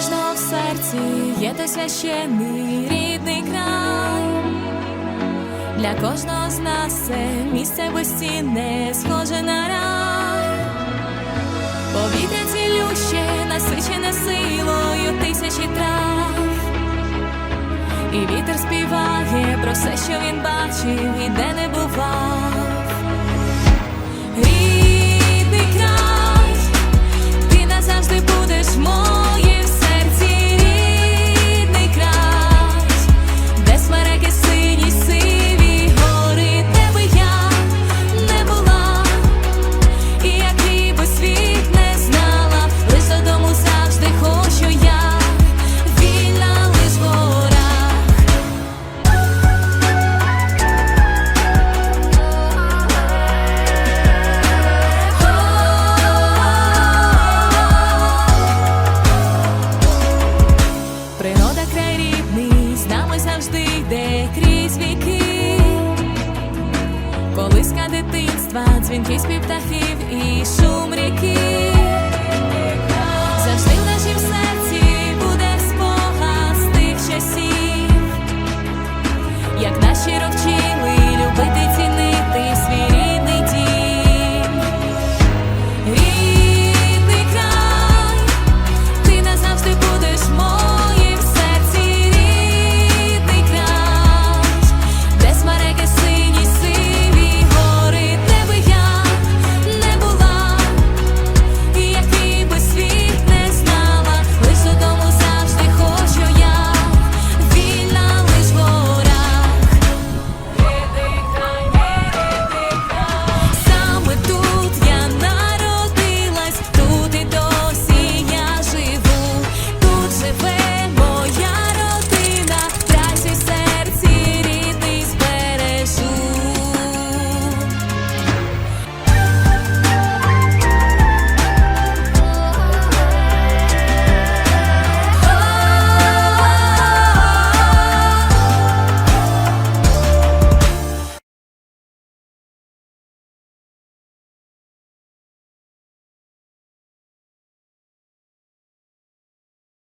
кожного в серці є той священний рідний край. Для кожного з нас це місце безцінне, схоже на рай. Повітря цілюще, насичене силою тисячі трав. І вітер співає про все, що він бачив і де не та край рідний, з нами завжди йде крізь віки, колиска дитинства, дзвінки з півтахів і шум ріки.